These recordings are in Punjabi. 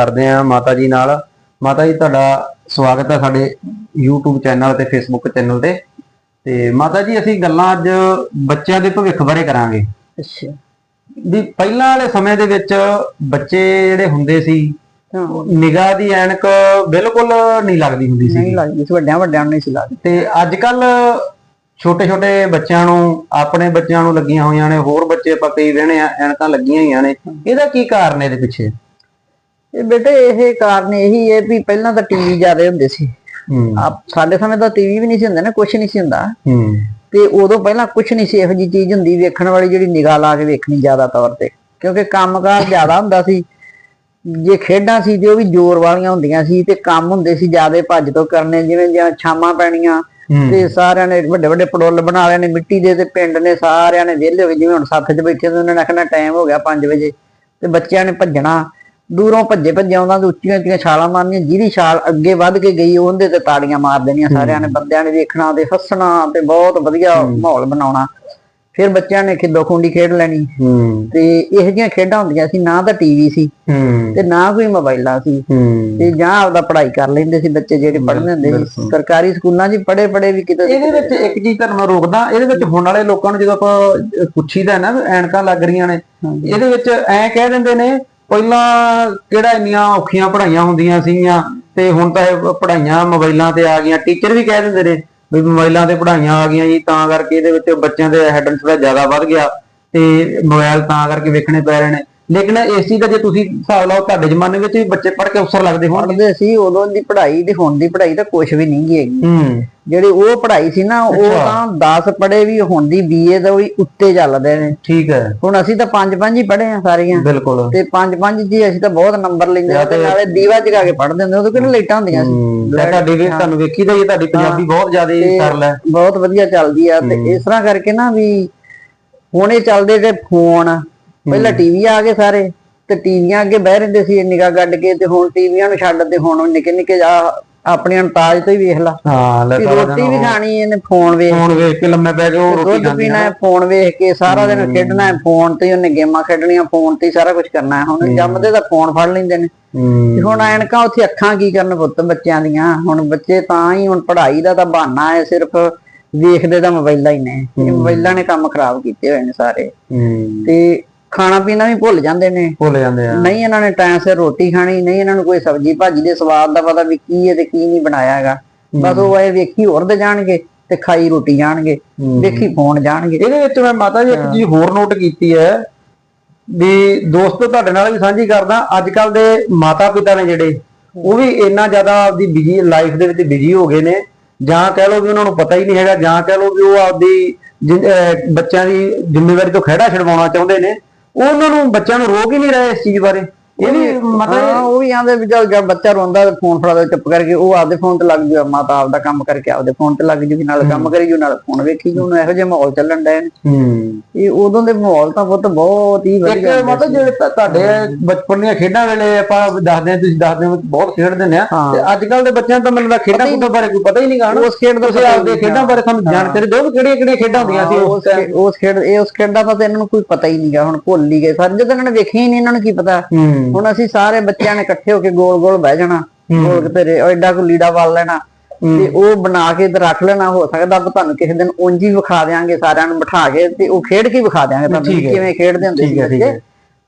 ਕਰਦੇ ਹਾਂ ਮਾਤਾ ਜੀ ਨਾਲ। ਮਾਤਾ ਜੀ ਤੁਹਾਡਾ ਸਵਾਗਤ ਹੈ ਸਾਡੇ YouTube ਚੈਨਲ ਤੇ Facebook ਚੈਨਲ ਤੇ। ਤੇ ਮਾਤਾ ਜੀ ਅਸੀਂ ਗੱਲਾਂ ਅੱਜ ਬੱਚਿਆਂ ਦੇ ਭਵਿੱਖ ਬਾਰੇ ਕਰਾਂਗੇ। ਅੱਛਾ। ਵੀ ਪਹਿਲਾਂ ਵਾਲੇ ਸਮੇਂ ਦੇ ਵਿੱਚ ਬੱਚੇ ਜਿਹੜੇ ਹੁੰਦੇ ਸੀ ਨਿਗਾਹ ਦੀ ਐਨਕ ਬਿਲਕੁਲ ਨਹੀਂ ਲੱਗਦੀ ਹੁੰਦੀ ਨਹੀਂ ਸੀ ਲੱਗਦੀ ਸੀ ਵੱਡਿਆਂ ਵੱਡਿਆਂ ਨੂੰ ਨਹੀਂ ਸੀ ਲੱਗਦੀ। ਤੇ ਅੱਜ ਕੱਲ ਛੋਟੇ ਛੋਟੇ ਬੱਚਿਆਂ ਨੂੰ ਆਪਣੇ ਬੱਚਿਆਂ ਨੂੰ ਲੱਗੀਆਂ ਹੋਈਆਂ ਨੇ ਹੋਰ ਬੱਚੇ ਆਪਾਂ ਕਈ ਆ ਐਨਕਾਂ ਲੱਗੀਆਂ ਹੋਈਆਂ ਨੇ। ਇਹਦਾ ਕੀ ਕਾਰਨ ਇਹਦੇ ਪਿੱਛੇ? ਇਹ ਬੇਟੇ ਇਹ ਕਾਰਨ ਇਹੀ ਹੈ ਵੀ ਪਹਿਲਾਂ ਤਾਂ ਟੀਵੀ ਜ਼ਿਆਦਾ ਹੁੰਦੇ ਸੀ। ਹੂੰ। ਆ ਸਾਡੇ ਸਮੇਂ ਤਾਂ ਟੀਵੀ ਵੀ ਨਹੀਂ ਸੀ ਹੁੰਦਾ ਨਾ ਕੁਝ ਨਹੀਂ ਸੀ ਹੁੰਦਾ। ਤੇ ਉਦੋਂ ਪਹਿਲਾਂ ਕੁਝ ਨਹੀਂ ਸੀ ਇਹੋ ਜੀ ਚੀਜ਼ ਹੁੰਦੀ ਵੇਖਣ ਵਾਲੀ ਜਿਹੜੀ ਨਿਗਾਹ ਲਾ ਕੇ ਵੇਖਣੀ ਜ਼ਿਆਦਾ ਤੌਰ ਤੇ। ਕਿਉਂਕਿ ਕੰਮਕਾਰ ਜ਼ਿਆਦਾ ਹੁੰਦਾ ਸੀ। ਜੇ ਖੇਡਾਂ ਸੀ ਤੇ ਉਹ ਵੀ ਜ਼ੋਰ ਵਾਲੀਆਂ ਹੁੰਦੀਆਂ ਸੀ ਤੇ ਕੰਮ ਹੁੰਦੇ ਸੀ ਜ਼ਿਆਦਾ ਭੱਜ ਤੋਂ ਕਰਨੇ ਜਿਵੇਂ ਜਾਂ ਛਾਮਾਂ ਪੈਣੀਆਂ ਤੇ ਸਾਰਿਆਂ ਨੇ ਵੱਡੇ ਵੱਡੇ ਪੜੋਲ ਬਣਾ ਲਏ ਨੇ ਮਿੱਟੀ ਦੇ ਤੇ ਪਿੰਡ ਨੇ ਸਾਰਿਆਂ ਨੇ ਵਿਹਲੇ ਹੋ ਜਿਵੇਂ ਹੁਣ ਸੱਥ 'ਚ ਬੈਠੇ ਤੇ ਉਹਨਾਂ ਨੇ ਆਖਣਾ ਟਾਈਮ ਹੋ ਗਿਆ 5 ਵਜੇ ਤੇ ਬੱਚਿਆਂ ਨੇ ਭੱਜਣਾ। ਦੂਰੋਂ ਭੱਜੇ ਭੱਜੇ ਉਹਨਾਂ ਦੇ ਉੱਚੀਆਂ ਉੱਚੀਆਂ ਛਾਲਾਂ ਮਾਰਨੀਆਂ ਜਿਹਦੀ ਛਾਲ ਅੱਗੇ ਵੱਧ ਕੇ ਗਈ ਉਹਦੇ ਤੇ ਤਾੜੀਆਂ ਮਾਰ ਦੇਣੀਆਂ ਸਾਰਿਆਂ ਨੇ ਬੰਦਿਆਂ ਨੇ ਵੇਖਣਾ ਤੇ ਹੱਸਣਾ ਤੇ ਬਹੁਤ ਵਧੀਆ ਮਾਹੌਲ ਬਣਾਉਣਾ। ਫਿਰ ਬੱਚਿਆਂ ਨੇ ਖਿੱਦੋ ਖੁੰਡੀ ਖੇਡ ਲੈਣੀ। ਤੇ ਇਹੋ ਜਿਹੀਆਂ ਖੇਡਾਂ ਹੁੰਦੀਆਂ ਸੀ ਨਾ ਤਾਂ ਟੀਵੀ ਸੀ ਤੇ ਨਾ ਕੋਈ ਮੋਬਾਈਲਾਂ ਸੀ। ਤੇ ਜਾਂ ਆਪਦਾ ਪੜ੍ਹਾਈ ਕਰ ਲੈਂਦੇ ਸੀ ਬੱਚੇ ਜਿਹੜੇ ਪੜ੍ਹਦੇ ਹੁੰਦੇ ਸੀ। ਸਰਕਾਰੀ ਸਕੂਲਾਂ 'ਚ ਪੜ੍ਹੇ ਪੜ੍ਹੇ ਵੀ ਕਿਤੇ ਇਹਦੇ ਵਿੱਚ ਇੱਕ ਚੀਜ਼ ਤੁਹਾਨੂੰ ਰੋਕਦਾ ਇਹਦੇ ਵਿੱਚ ਹੁਣ ਵਾਲੇ ਲੋਕਾਂ ਨੂੰ ਜਦੋਂ ਆਪਾਂ ਪੁੱਛੀਦਾ ਨਾ ਐਨਕਾਂ ਲੱਗ ਰਹੀਆਂ ਨੇ। ਇਹਦੇ ਵਿੱਚ ਐ ਕਹਿ ਦਿੰਦੇ ਨੇ ਪਹਿਲਾਂ ਕਿਹੜਾ ਇੰਨੀਆਂ ਔਖੀਆਂ ਪੜ੍ਹਾਈਆਂ ਹੁੰਦੀਆਂ ਸੀਗੀਆਂ ਤੇ ਹੁਣ ਤਾਂ ਇਹ ਪੜ੍ਹਾਈਆਂ ਮੋਬਾਈਲਾਂ ਤੇ ਆ ਗਈਆਂ। ਟੀਚਰ ਵੀ ਕਹਿ ਦਿੰਦੇ ਨੇ ਵੀ ਮੋਬਾਈਲਾਂ ਤੇ ਪੜ੍ਹਾਈਆਂ ਆ ਗਈਆਂ ਜੀ, ਤਾਂ ਕਰਕੇ ਇਹਦੇ ਵਿੱਚ ਬੱਚਿਆਂ ਦੇ ਹੈਡਨ ਥੋੜਾ ਜ਼ਿਆਦਾ ਵੱਧ ਗਿਆ ਤੇ ਮੋਬਾਈਲ ਤਾਂ ਕਰਕੇ ਵੇਖਣੇ ਪੈ ਰਹੇ ਨੇ। ਲੇਕਿਨ ਇਸ ਚੀਜ਼ ਦਾ ਜੇ ਤੁਸੀਂ ਹਿਸਾਬ ਲਾਓ ਤੁਹਾਡੇ ਜ਼ਮਾਨੇ ਵਿੱਚ ਵੀ ਬੱਚੇ ਪੜ੍ਹ ਕੇ ਅਫਸਰ ਲੱਗਦੇ ਹੋਣਗੇ। ਪੜ੍ਹਦੇ ਸੀ ਉਦੋਂ ਦੀ ਪੜ੍ਹਾਈ ਤੇ ਹੁਣ ਦੀ ਪੜ੍ਹਾਈ ਤਾਂ ਕੁਝ ਵੀ ਨਹੀਂ ਹੈਗੀ। ਜਿਹੜੀ ਉਹ ਪੜ੍ਹਾਈ ਸੀ ਨਾ ਉਹ। ਤਾਂ 10 ਪੜ੍ਹੇ ਵੀ ਹੁਣ ਦੀ ਬੀਏ ਦਾ ਵੀ ਉੱਤੇ ਚੱਲਦੇ ਨੇ। ਠੀਕ ਹੈ। ਹੁਣ ਅਸੀਂ ਤਾਂ ਪੰਜ ਪੰਜ ਹੀ ਪੜ੍ਹੇ ਆ ਸਾਰੀਆਂ। ਬਿਲਕੁਲ। ਤੇ ਪੰਜ ਪੰਜ ਜੀ ਅਸੀਂ ਤਾਂ ਬਹੁਤ ਨੰਬਰ ਲੈਂਦੇ ਆ ਤੇ ਨਾਲੇ ਦੀਵਾ ਜਗਾ ਕੇ ਪੜ੍ਹਦੇ ਹੁੰਦੇ ਉਦੋਂ ਕਿਹੜੇ ਲਾਈਟਾਂ ਹੁੰਦੀਆਂ ਸੀ। ਤੁਹਾਡੀ ਵੀ ਤੁਹਾਨੂੰ ਵੇਖੀ ਦਾ ਹੀ ਹੈ, ਤੁਹਾਡੀ ਪੰਜਾਬੀ ਬਹੁਤ ਜ਼ਿਆਦਾ ਸਰਲ ਹੈ। ਬਹੁਤ ਵਧੀਆ ਚੱਲਦੀ ਆ ਤੇ ਇਸ ਤਰ੍ਹਾਂ ਕਰਕੇ ਨਾ ਵੀ ਹੁਣ ਇਹ ਚੱਲਦੇ ਤੇ ਫੋਨ ਪਹਿਲਾਂ ਟੀਵੀ ਆ ਗਏ ਸਾਰੇ ਤੇ ਟੀਵੀਆਂ ਅੱਗੇ ਬਹਿ ਰਹਿੰਦੇ ਸੀ ਨਿਗਾਹ ਕੱਢ ਕੇ ਤੇ ਹੁਣ ਟੀਵੀਆਂ ਨੂੰ ਛੱਡ ਤੇ ਹੁਣ ਨਿੱਕੇ ਨਿੱਕੇ ਆ ਆਪਣੀਆਂ ਤਾਜ ਤੋਂ ਹੀ ਵੇਖ ਲਾ। ਹਾਂ ਲੈ ਰੋਟੀ ਵੀ ਖਾਣੀ ਇਹਨੇ ਫੋਨ ਵੇਖ ਫੋਨ ਵੇਖ ਕੇ ਲੰਮੇ ਪੈ ਜਾਓ ਰੋਟੀ ਖਾਣੀ ਪੀਣਾ ਹੈ ਫੋਨ ਵੇਖ ਕੇ ਸਾਰਾ ਦਿਨ ਖੇਡਣਾ ਹੈ ਫੋਨ ਤੇ ਉਹਨੇ ਗੇਮਾਂ ਖੇਡਣੀਆਂ ਫੋਨ ਤੇ ਸਾਰਾ ਕੁਝ ਕਰਨਾ ਹੈ। ਹੁਣ ਜੰਮਦੇ ਤਾਂ ਫੋਨ ਫੜ ਲੈਂਦੇ ਨੇ। ਹੁਣ ਐਨਕਾਂ ਉੱਥੇ ਅੱਖਾਂ ਕੀ ਕਰਨ ਪੁੱਤ ਬੱਚਿਆਂ ਦੀਆਂ? ਹੁਣ ਬੱਚੇ ਤਾਂ ਹੀ ਹੁਣ ਪੜ੍ਹਾਈ ਦਾ ਤਾਂ ਬਹਾਨਾ ਹੈ ਸਿਰਫ ਵੇਖਦੇ ਤਾਂ ਮੋਬਾਈਲਾਂ ਹੀ ਨੇ। ਇਹ ਮੋਬਾਈਲਾਂ ਨੇ ਕੰਮ ਖਰਾਬ ਕੀਤੇ ਹੋਏ ਨੇ ਸਾਰੇ। ਤੇ ਖਾਣਾ ਪੀਣਾ ਵੀ ਭੁੱਲ ਜਾਂਦੇ ਨੇ। ਭੁੱਲ ਜਾਂਦੇ ਆ। ਨਹੀਂ ਇਹਨਾਂ ਨੇ ਟਾਈਮ ਸਿਰ ਰੋਟੀ ਖਾਣੀ ਨਹੀਂ ਇਹਨਾਂ ਨੂੰ ਕੋਈ ਸਬਜ਼ੀ ਭਾਜੀ ਦੇ ਸਵਾਦ ਦਾ ਪਤਾ ਵੀ ਕੀ ਹੈ ਤੇ ਕੀ ਨਹੀਂ ਬਣਾਇਆ ਹੈਗਾ। ਬਸ ਉਹ ਇਹ ਵੇਖੀ ਉੜਦੇ ਜਾਣਗੇ ਤੇ ਖਾਈ ਰੋਟੀ ਜਾਣਗੇ ਵੇਖੀ ਫੋਨ ਜਾਣਗੇ। ਇਹਦੇ ਵਿੱਚ ਮੈਂ ਮਾਤਾ ਜੀ ਇੱਕ ਚੀਜ਼ ਹੋਰ ਨੋਟ ਕੀਤੀ ਹੈ ਵੀ ਦੋਸਤੋ ਤੁਹਾਡੇ ਨਾਲ ਵੀ ਸਾਂਝੀ ਕਰਦਾ ਅੱਜ ਕੱਲ ਦੇ ਮਾਤਾ ਪਿਤਾ ਨੇ ਜਿਹੜੇ ਉਹ ਵੀ ਇੰਨਾ ਜ਼ਿਆਦਾ ਆਪਦੀ ਬਿਜ਼ੀ ਲਾਈਫ ਦੇ ਵਿੱਚ ਬਿਜ਼ੀ ਹੋ ਗਏ ਨੇ ਜਾਂ ਕਹਿ ਲਓ ਵੀ ਉਹਨਾਂ ਨੂੰ ਪਤਾ ਹੀ ਨਹੀਂ ਹੈਗਾ ਜਾਂ ਕਹਿ ਲਓ ਵੀ ਉਹ ਆਪਦੀ ਬੱਚਿਆਂ ਦੀ ਜ਼ਿੰਮੇਵਾਰੀ ਤੋਂ ਖਹਿੜਾ ਛਡਵਾਉਣਾ ਚਾਹੁੰਦੇ ਨੇ ਉਹਨਾਂ ਨੂੰ ਬੱਚਿਆਂ ਨੂੰ ਰੋਕ ਹੀ ਨਹੀਂ ਰਹੇ ਇਸ ਚੀਜ਼ ਬਾਰੇ। ਇਹ ਵੀ ਮਤਲਬ ਉਹ ਵੀ ਆਂਦੇ ਵੀ ਜਦ ਬੱਚਾ ਰੋਂਦਾ ਤੇ ਫੋਨ ਫੜਾ ਦੇ ਚੁੱਪ ਕਰਕੇ ਉਹ ਆਪਦੇ ਫੋਨ ਤੇ ਲੱਗ ਜੂ ਮਾਤਾ ਆਪਦਾ ਕੰਮ ਕਰਕੇ ਆਪਦੇ ਫੋਨ ਤੇ ਲੱਗ ਜੂਗੀ ਨਾਲ ਕੰਮ ਕਰੀ ਜੂ ਨਾਲ ਫੋਨ ਵੇਖੀ ਜੂ ਇਹੋ ਜਿਹੇ ਮਾਹੌਲ ਚੱਲਣ ਡਏ ਨੇ। ਹੂੰ। ਇਹ ਉਦੋਂ ਦੇ ਮਾਹੌਲ ਤਾਂ ਬਹੁਤ ਬਹੁਤ ਹੀ ਇੱਕ ਵਧੀਆ ਹੁੰਦੇ ਮਤਲਬ ਜਿਹੜੇ ਤੁਹਾਡੇ ਬਚਪਨ ਦੀਆਂ ਖੇਡਾਂ ਵੇਲੇ ਆਪਾਂ ਦੱਸਦੇ ਤੁਸੀਂ ਦੱਸਦੇ ਹੋ ਬਹੁਤ ਖੇਡਦੇ ਨੇ। ਤੇ ਅੱਜ ਕੱਲ ਦੇ ਬੱਚਿਆਂ ਤਾਂ ਮੈਨੂੰ ਖੇਡਾਂ ਖੁੱਡਾਂ ਬਾਰੇ ਕੋਈ ਪਤਾ ਹੀ ਨਹੀਂ ਗਾ ਉਸ ਖੇਡ ਦਾ ਤੁਸੀਂ ਆਪਦੇ ਖੇਡਾਂ ਬਾਰੇ ਸਾਨੂੰ ਜਾਣਕਾਰੀ ਦਿਓ ਕਿਹੜੀਆਂ ਕਿਹੜੀਆਂ ਖੇਡਾਂ ਹੁੰਦੀਆਂ ਸੀ ਉਸ ਖੇਡ ਇਹ ਉਸ ਖੇਡਾਂ ਦਾ ਤਾਂ ਇਹਨਾਂ ਨੂੰ ਕੋਈ ਪਤਾ ਹੀ ਨਹੀਂਗਾ ਹੁਣ ਭੁੱਲ ਹੀ ਗਏ। ਸਾਰੇ ਜਦੋਂ ਇਹਨਾਂ ਨੇ ਵੇਖਿਆ ਹੀ ਨਹੀਂ ਇਹਨਾਂ ਨੂੰ ਕੀ ਪਤਾ? ਹੂੰ। ਹੁਣ ਅਸੀਂ ਸਾਰੇ ਬੱਚਿਆਂ ਨੇ ਇਕੱਠੇ ਹੋ ਕੇ ਗੋਲ ਗੋਲ ਬਹਿ ਜਾਣਾ ਗੋਲ ਕਿਤੇ ਐਡਾ ਕੋ ਲੀੜਾ ਵਾਲ ਲੈਣਾ ਤੇ ਉਹ ਬਣਾ ਕੇ ਤੇ ਰੱਖ ਲੈਣਾ ਹੋ ਸਕਦਾ ਆਪਾਂ ਤੁਹਾਨੂੰ ਕਿਸੇ ਦਿਨ ਉਂਝ ਹੀ ਵਿਖਾ ਦੇਾਂਗੇ ਸਾਰਿਆਂ ਨੂੰ ਬਿਠਾ ਕੇ ਤੇ ਉਹ ਖੇਡ ਕੇ ਹੀ ਵਿਖਾ ਦੇਾਂਗੇ ਤੁਹਾਨੂੰ ਹੈ। ਕਿਵੇਂ ਖੇਡਦੇ ਹੁੰਦੇ ਸੀ ਹੈ, ਬੱਚੇ। ਹੈ।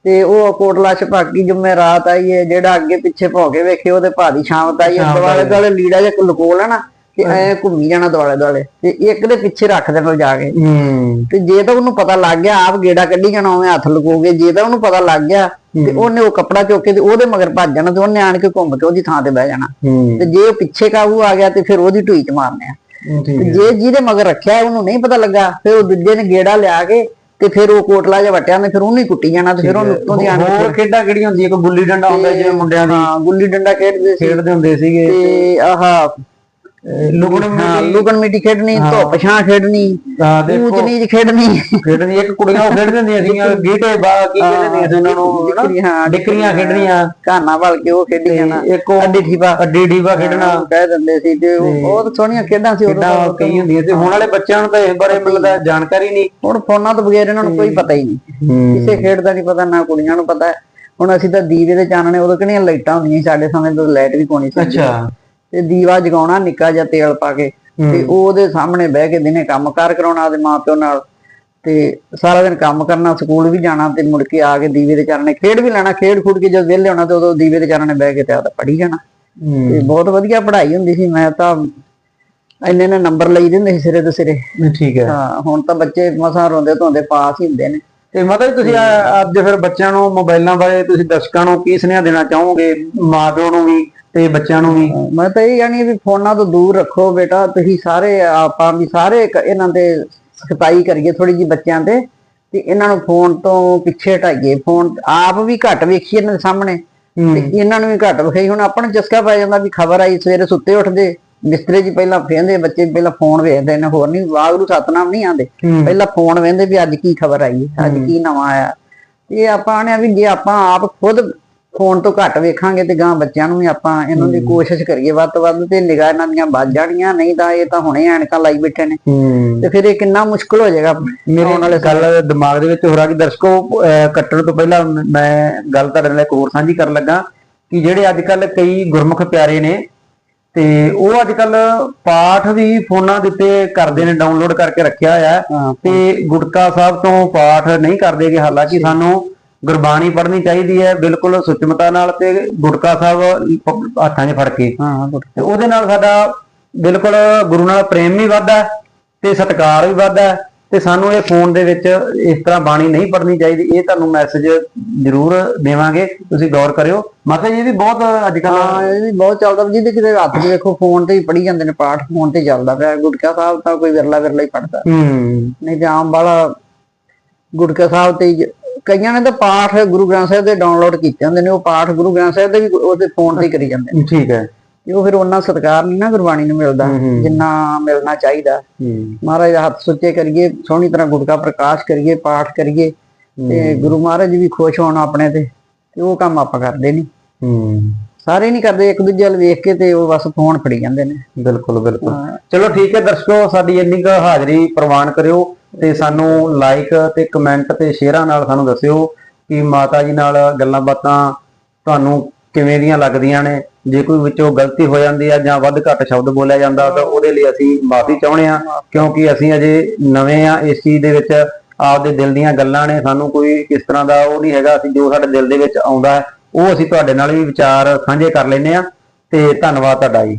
ਤੇ ਉਹ ਕੋਟਲਾ ਛਪਾਕੀ ਜੁਮੇ ਰਾਤ ਆਈ ਹੈ ਜਿਹੜਾ ਅੱਗੇ ਪਿੱਛੇ ਭੌਂ ਕੇ ਵੇਖੇ ਉਹਦੇ ਭਾਦੀ ਸ਼ਾਮ ਆਈ ਹੈ ਦੁਆਲੇ ਦੁਆਲੇ ਲੀੜਾ ਜਿਹਾ ਲੁਕੋ ਲੈਣਾ ਤੇ ਐ ਘੁੰਮੀ ਜਾਣਾ ਦੁਆਲੇ ਦੁਆਲੇ। ਤੇ ਇੱਕ ਦੇ ਪਿੱਛੇ ਰੱਖ ਦੇਣਾ ਜਾ ਕੇ। ਤੇ ਜੇ ਤਾਂ ਉਹਨੂੰ ਪਤਾ ਲੱਗ ਗਿਆ ਆਪ ਗੇੜਾ ਕੱਢੀ ਜਾਣਾ ਉਵੇਂ ਹੱਥ ਲਗੋਗੇ ਜੇ ਤਾਂ ਉਹਨੂੰ ਪਤਾ ਲੱਗ ਗਿਆ ਤੇ ਉਹਨੇ ਉਹ ਕੱਪੜਾ ਚੁੱਕ ਕੇ ਤੇ ਉਹਦੇ ਮਗਰ ਭੱਜ ਜਾਣਾ ਤੇ ਉਹਨੇ ਆਣ ਕੇ ਘੁੰਮ ਕੇ ਉਹਦੀ ਥਾਂ ਤੇ ਬਹਿ ਜਾਣਾ। ਤੇ ਜੇ ਉਹ ਪਿੱਛੇ ਕਾਬੂ ਆ ਗਿਆ ਤੇ ਫਿਰ ਉਹਦੀ ਢੂਈ ਚ ਮਾਰਨੇ ਆ। ਜੇ ਜਿਹਦੇ ਮਗਰ ਰੱਖਿਆ ਉਹਨੂੰ ਨਹੀਂ ਪਤਾ ਲੱਗਾ ਫਿਰ ਉਹ ਦੂਜੇ ਨੇ ਗੇੜਾ ਲਿਆ ਕੇ ਤੇ ਫਿਰ ਉਹ ਕੋਟਲਾ ਜਿਹਾ ਵਟਿਆ ਨੇ ਫਿਰ ਉਹਨੂੰ ਹੀ ਕੁੱਟੀ ਜਾਣਾ ਤੇ ਫਿਰ ਉਹਨੂੰ ਉੱਤੋਂ ਦੀ ਆਣ ਹੋਰ ਖੇਡਾਂ ਕਿਹੜੀਆਂ ਹੁੰਦੀਆਂ? ਕੋਈ ਗੁੱਲੀ ਡੰਡਾ ਹੁੰਦਾ ਜਿਵੇਂ ਮੁੰਡਿਆਂ ਦੀ ਹਾਂ ਗੁੱਲੀ ਡੰਡਾ ਖੇਡਦੇ ਸੀ। ਖੇਡਦੇ ਹੁੰਦੇ ਸੀਗੇ। ਤੇ ਆਹ ਲੁਕਣ ਮਿੱਟੀ ਖੇਡਣੀ ਧੁੱਪ ਛਾਂ ਖੇਡਣੀ ਊਚ ਨੀਚ ਖੇਡਣੀ। ਖੇਡਣੀ ਇੱਕ ਕੁੜੀਆਂ ਉਹ ਖੇਡਦੀਆਂ ਹੁੰਦੀਆਂ ਸੀਗੀਆਂ ਗੀਟੇ ਬਾ ਕੀ ਕਹਿੰਦੇ ਹੁੰਦੇ ਸੀ ਉਹਨਾਂ ਨੂੰ ਹਾਂ, ਡਿਕਰੀਆਂ ਖੇਡਣੀਆਂ। ਕਾਨਾ ਵੱਲ ਕੇ ਉਹ ਖੇਡੀ ਜਾਣਾ। ਇੱਕ ਅੱਡੀ ਠੀਪਾ ਅੱਡੀ ਢੀਵਾ ਖੇਡਣਾ। ਕਹਿ ਦਿੰਦੇ ਸੀ ਤੇ ਉਹ ਬਹੁਤ ਸੋਹਣੀਆਂ ਖੇਡਾਂ ਸੀ ਉਦੋਂ ਕਈ ਹੁੰਦੀਆਂ ਸੀ। ਹੁਣ ਵਾਲੇ ਬੱਚਿਆਂ ਨੂੰ ਤਾਂ ਇਸ ਬਾਰੇ ਮਿਲਦਾ ਜਾਣਕਾਰੀ ਨਹੀਂ। ਹੁਣ ਫੋਨਾਂ ਤੋਂ ਬਗੈਰ ਇਹਨਾਂ ਨੂੰ ਕੋਈ ਪਤਾ ਹੀ ਨਹੀਂ। ਕਿਸੇ ਖੇਡ ਦਾ ਨਹੀਂ ਪਤਾ ਨਾ ਕੁੜੀਆਂ ਨੂੰ ਪਤਾ। ਹੁਣ ਅਸੀਂ ਤਾਂ ਦੀਵੇ ਦੇ ਚਾਨਣੇ ਉਦੋਂ ਕਿਹੜੀਆਂ ਲਾਈਟਾਂ ਹੁੰਦੀਆਂ ਸਾਡੇ ਸਮੇਂ ਤੋਂ ਲਾਈਟ ਵੀ ਕੋਣੀ ਸੀ। ਅੱਛਾ। ਤੇ ਦੀਵਾ ਜਗਾਉਣਾ ਨਿੱਕਾ ਜਿਹਾ ਤੇਲ ਪਾ ਕੇ ਤੇ ਉਹ ਉਹਦੇ ਸਾਹਮਣੇ ਬਹਿ ਕੇ ਦਿਨੇ ਕੰਮ ਕਾਰ ਕਰਾਉਣਾ ਉਹਦੇ ਮਾਪਿਓ ਨਾਲ ਤੇ ਸਾਰਾ ਦਿਨ ਕੰਮ ਕਰਨਾ ਸਕੂਲ ਵੀ ਜਾਣਾ ਤੇ ਮੁੜ ਕੇ ਆ ਕੇ ਦੀਵੇ ਦੇ ਚਾਨਣੇ ਖੇਡ ਵੀ ਲੈਣਾ ਖੇਡ ਖੁੱਡ ਕੇ ਜਦ ਵਿਹਲੇ ਹੋਣਾ ਤੇ ਉਦੋਂ ਦੀਵੇ ਦੇ ਚਾਨਣੇ ਬਹਿ ਕੇ ਤੇ ਆਦਾ ਪੜ੍ਹੀ ਜਾਣਾ। ਤੇ ਬਹੁਤ ਵਧੀਆ ਪੜ੍ਹਾਈ ਹੁੰਦੀ ਸੀ ਮੈਂ ਤਾਂ ਇੰਨੇ ਨੇ ਨੰਬਰ ਲਈ ਦਿੰਦੇ ਸੀ ਸਿਰੇ ਤੇ ਸਿਰੇ। ਠੀਕ ਹੈ। ਹਾਂ ਹੁਣ ਤਾਂ ਬੱਚੇ ਮਸਾਂ ਰੋਂਦੇ ਧੋਂਦੇ ਪਾਸ ਹੀ ਹੁੰਦੇ ਨੇ। ਤੇ ਮਤਲਬ ਜੀ ਤੁਸੀਂ ਅੱਜ ਫਿਰ ਬੱਚਿਆਂ ਨੂੰ ਮੋਬਾਈਲਾਂ ਬਾਰੇ ਤੁਸੀਂ ਦਰਸ਼ਕਾਂ ਨੂੰ ਕੀ ਸੁਨੇਹਾ ਦੇਣਾ ਚਾਹੋਗੇ? ਮਾਪਿਓ ਨੂੰ ਵੀ ਤੇ ਬੱਚਿਆਂ ਨੂੰ ਵੀ? ਮੈਂ ਤਾਂ ਇਹ ਜਾਣੀ ਵੀ ਫੋਨਾਂ ਤੋਂ ਦੂਰ ਰੱਖੋ ਬੇਟਾ ਤੁਸੀਂ ਸਾਰੇ ਆਪਾਂ ਵੀ ਸਾਰੇ ਇਹਨਾਂ ਤੇ ਸਖਤਾਈ ਕਰੀਏ ਥੋੜੀ ਜੀ ਬੱਚਿਆਂ ਤੇ ਤੇ ਇਹਨਾਂ ਨੂੰ ਫੋਨ ਤੋਂ ਪਿੱਛੇ ਹਟਾਈਏ। ਫੋਨ ਆਪ ਵੀ ਘੱਟ ਵੇਖੀਏ ਇਹਨਾਂ ਦੇ ਸਾਹਮਣੇ ਤੇ ਇਹਨਾਂ ਨੂੰ ਵੀ ਘੱਟ ਵਿਖਾਈ ਹੁਣ ਆਪਾਂ ਨੂੰ ਚਸਕਾ ਪੈ ਜਾਂਦਾ ਵੀ ਖਬਰ ਆਈ ਸਵੇਰੇ ਸੁੱਤੇ ਉੱਠਦੇ ਬਿਸਤਰੇ 'ਚ ਪਹਿਲਾਂ ਫੇਂਦੇ ਬੱਚੇ ਪਹਿਲਾਂ ਫੋਨ ਵੇਖਦੇ ਨੇ ਹੋਰ ਨਹੀਂ ਵਾਗਰੂ ਸਤਨਾਮ ਨਹੀਂ ਆਉਂਦੇ। ਪਹਿਲਾਂ ਫੋਨ ਵੇਂਦੇ ਵੀ ਅੱਜ ਕੀ ਖਬਰ ਆਈ ਅੱਜ ਕੀ ਨਵਾਂ ਆਇਆ। ਇਹ ਆਪਾਂ ਨੇ ਵੀ ਜੇ ਆਪਾਂ ਆਪ ਖੁਦ ਫੋਨ ਤੋਂ ਘੱਟ ਵੇਖਾਂਗੇ ਤੇ ਗਾਂ ਬੱਚਿਆਂ ਨੂੰ ਵੀ ਆਪਾਂ ਇਹਨਾਂ ਦੀ ਕੋਸ਼ਿਸ਼ ਕਰੀਏ ਵੱਧ ਤੋਂ ਵੱਧ ਤੇ ਨਿਗਾਹ ਇਹਨਾਂ ਦੀਆਂ ਵੱਜ ਜਾਣੀਆਂ ਨਹੀਂ ਤਾਂ ਇਹ ਤਾਂ ਹੁਣੇ ਐਨਕਾਂ ਲਾਈ ਬੈਠੇ ਨੇ। ਤੇ ਫਿਰ ਇਹ ਕਿੰਨਾ ਮੁਸ਼ਕਲ ਹੋ ਜਾਏਗਾ ਮੇਰੇ ਵਾਲੇ ਗੱਲ ਦਿਮਾਗ ਦੇ ਵਿੱਚ ਹੋ ਰਿਹਾ ਕਿ ਦਰਸ਼ਕੋ ਕੱਟਣ ਤੋਂ ਪਹਿਲਾਂ ਮ- ਗੱਲ ਤੁਹਾਡੇ ਨਾਲ ਇੱਕ ਹੋਰ ਸਾਂਝੀ ਕਰਨ ਲੱਗਾ ਕਿ ਜਿਹੜੇ ਅੱਜ ਕੱਲ ਕਈ ਗੁਰਮੁਖ ਪਿਆਰੇ ਨੇ ਤੇ ਉਹ ਅੱਜ ਕੱਲ ਪਾਠ ਵੀ ਫੋਨਾਂ ਦੇ ਉੱਤੇ ਕਰਦੇ ਨੇ ਡਾਊਨਲੋਡ ਕਰਕੇ ਰੱਖਿਆ ਹੋਇਆ। ਤੇ ਗੁਟਕਾ ਸਾਹਿਬ ਤੋਂ ਪਾਠ ਨਹੀਂ ਕਰਦੇਗੇ ਹਾਲਾਂਕਿ ਸਾਨੂੰ ਗੁਰਬਾਣੀ ਪੜ੍ਹਨੀ ਚਾਹੀਦੀ ਹੈ ਬਿਲਕੁਲ ਸੁਚਮਤਾ ਨਾਲ ਤੇ ਗੁਟਕਾ ਸਾਹਿਬ ਹੱਥਾਂ 'ਚ ਫੜ ਕੇ। ਹਾਂ। ਤੇ ਉਹਦੇ ਨਾਲ ਸਾਡਾ ਬਿਲਕੁਲ ਗੁਰੂ ਨਾਲ ਪ੍ਰੇਮ ਵੀ ਵੱਧਦਾ ਤੇ ਸਤਿਕਾਰ ਵੀ ਵੱਧਦਾ ਤੇ ਸਾਨੂੰ ਇਹ ਫੋਨ ਦੇ ਵਿੱਚ ਇਸ ਤਰ੍ਹਾਂ ਬਾਣੀ ਨਹੀਂ ਪੜ੍ਹਨੀ ਚਾਹੀਦੀ ਇਹ ਤੁਹਾਨੂੰ ਮੈਸੇਜ ਜ਼ਰੂਰ ਦੇਵਾਂਗੇ ਤੁਸੀਂ ਗੌਰ ਕਰਿਓ। ਮਾਤਾ ਜੀ ਇਹ ਵੀ ਬਹੁਤ ਅੱਜ ਕੱਲ ਹਾਂ ਇਹ ਵੀ ਬਹੁਤ ਚੱਲਦਾ ਵੀ ਜਿਹਦੇ ਕਿਤੇ ਹੱਥ 'ਚ ਵੇਖੋ ਫੋਨ ਤੇ ਹੀ ਪੜੀ ਜਾਂਦੇ ਨੇ ਪਾਠ ਫੋਨ ਤੇ ਚੱਲਦਾ ਪਿਆ ਗੁਟਕਾ ਸਾਹਿਬ ਤਾਂ ਕੋਈ ਵਿਰਲਾ ਵਿਰਲਾ ਹੀ ਪੜਦਾ ਹੂੰ। ਨਹੀਂ ਤੇ ਆਮ ਵਾਲਾ ਗੁਟਕਾ ਸਾਹਿਬ ਤੇ ਹੀ- ਕਈਆਂ ਨੇ ਤਾਂ ਪਾਠ ਗੁਰੂ ਗ੍ਰੰਥ ਸਾਹਿਬ ਦੇ ਡਾਊਨਲੋਡ ਕੀਤੇ ਹੁੰਦੇ ਨੇ ਉਹ ਪਾਠ ਗੁਰੂ ਗ੍ਰੰਥ ਸਾਹਿਬ ਦੇ ਵੀ ਉਹਦੇ ਫੋਨ ਤੇ ਕਰੀ ਜਾਂਦੇ ਨੇ। ਠੀਕ ਹੈ। ਉਹ ਫਿਰ ਉਹਨਾਂ ਸਤਿਕਾਰ ਨਹੀਂ ਨਾ ਗੁਰਬਾਣੀ ਨੂੰ ਮਿਲਦਾ ਜਿੰਨਾ ਮਿਲਣਾ ਚਾਹੀਦਾ। ਮਹਾਰਾਜ ਹੱਥ ਸੁੱਚੇ ਕਰੀਏ ਸੋਹਣੀ ਤਰ੍ਹਾਂ ਗੁਟਕਾ ਪ੍ਰਕਾਸ਼ ਕਰੀਏ ਪਾਠ ਕਰੀਏ ਤੇ ਗੁਰੂ ਮਹਾਰਾਜ ਵੀ ਖੁਸ਼ ਹੋਣ ਆਪਣੇ ਤੇ ਤੇ ਉਹ ਕੰਮ ਆਪਾਂ ਕਰਦੇ ਨਹੀਂ। ਸਾਰੇ ਨਹੀਂ ਕਰਦੇ ਇੱਕ ਦੂਜੇ ਵੱਲ ਵੇਖ ਕੇ ਤੇ ਉਹ ਬਸ ਫੋਨ ਫੜੀ ਜਾਂਦੇ ਨੇ। ਬਿਲਕੁਲ ਬਿਲਕੁਲ। ਚਲੋ ਠੀਕ ਹੈ ਦਰਸ਼ਕੋ ਸਾਡੀ ਇੰਨੀ ਕੁ ਹਾਜ਼ਰੀ ਪ੍ਰਵਾਨ ਕਰਿਓ। ਤੇ ਸਾਨੂੰ ਲਾਈਕ ਤੇ ਕਮੈਂਟ ਤੇ ਸ਼ੇਅਰਾਂ ਨਾਲ ਸਾਨੂੰ ਦੱਸਿਓ ਕਿ ਮਾਤਾ ਜੀ ਨਾਲ ਗੱਲਾਂ ਬਾਤਾਂ ਤੁਹਾਨੂੰ ਕਿਵੇਂ ਦੀਆਂ ਲੱਗਦੀਆਂ ਨੇ। ਜੇ ਕੋਈ ਵਿੱਚੋਂ ਗਲਤੀ ਹੋ ਜਾਂਦੀ ਆ ਜਾਂ ਵੱਧ ਘੱਟ ਸ਼ਬਦ ਬੋਲਿਆ ਜਾਂਦਾ ਤਾਂ ਉਹਦੇ ਲਈ ਅਸੀਂ ਮਾਫੀ ਚਾਹੁੰਦੇ ਆ ਕਿਉਂਕਿ ਅਸੀਂ ਅਜੇ ਨਵੇਂ ਆ ਇਸ ਚੀਜ਼ ਦੇ ਵਿੱਚ ਆਪਦੇ ਦਿਲ ਦੀਆਂ ਗੱਲਾਂ ਨੇ, ਸਾਨੂੰ ਕੋਈ ਕਿਸ ਤਰ੍ਹਾਂ ਦਾ ਉਹ ਨਹੀਂ ਹੈਗਾ, ਅਸੀਂ ਜੋ ਸਾਡੇ ਦਿਲ ਦੇ ਵਿੱਚ ਆਉਂਦਾ ਉਹ ਅਸੀਂ ਤੁਹਾਡੇ ਨਾਲ ਵੀ ਵਿਚਾਰ ਸਾਂਝੇ ਕਰ ਲੈਂਦੇ ਆ ਤੇ ਧੰਨਵਾਦ ਤੁਹਾਡਾ ਜੀ।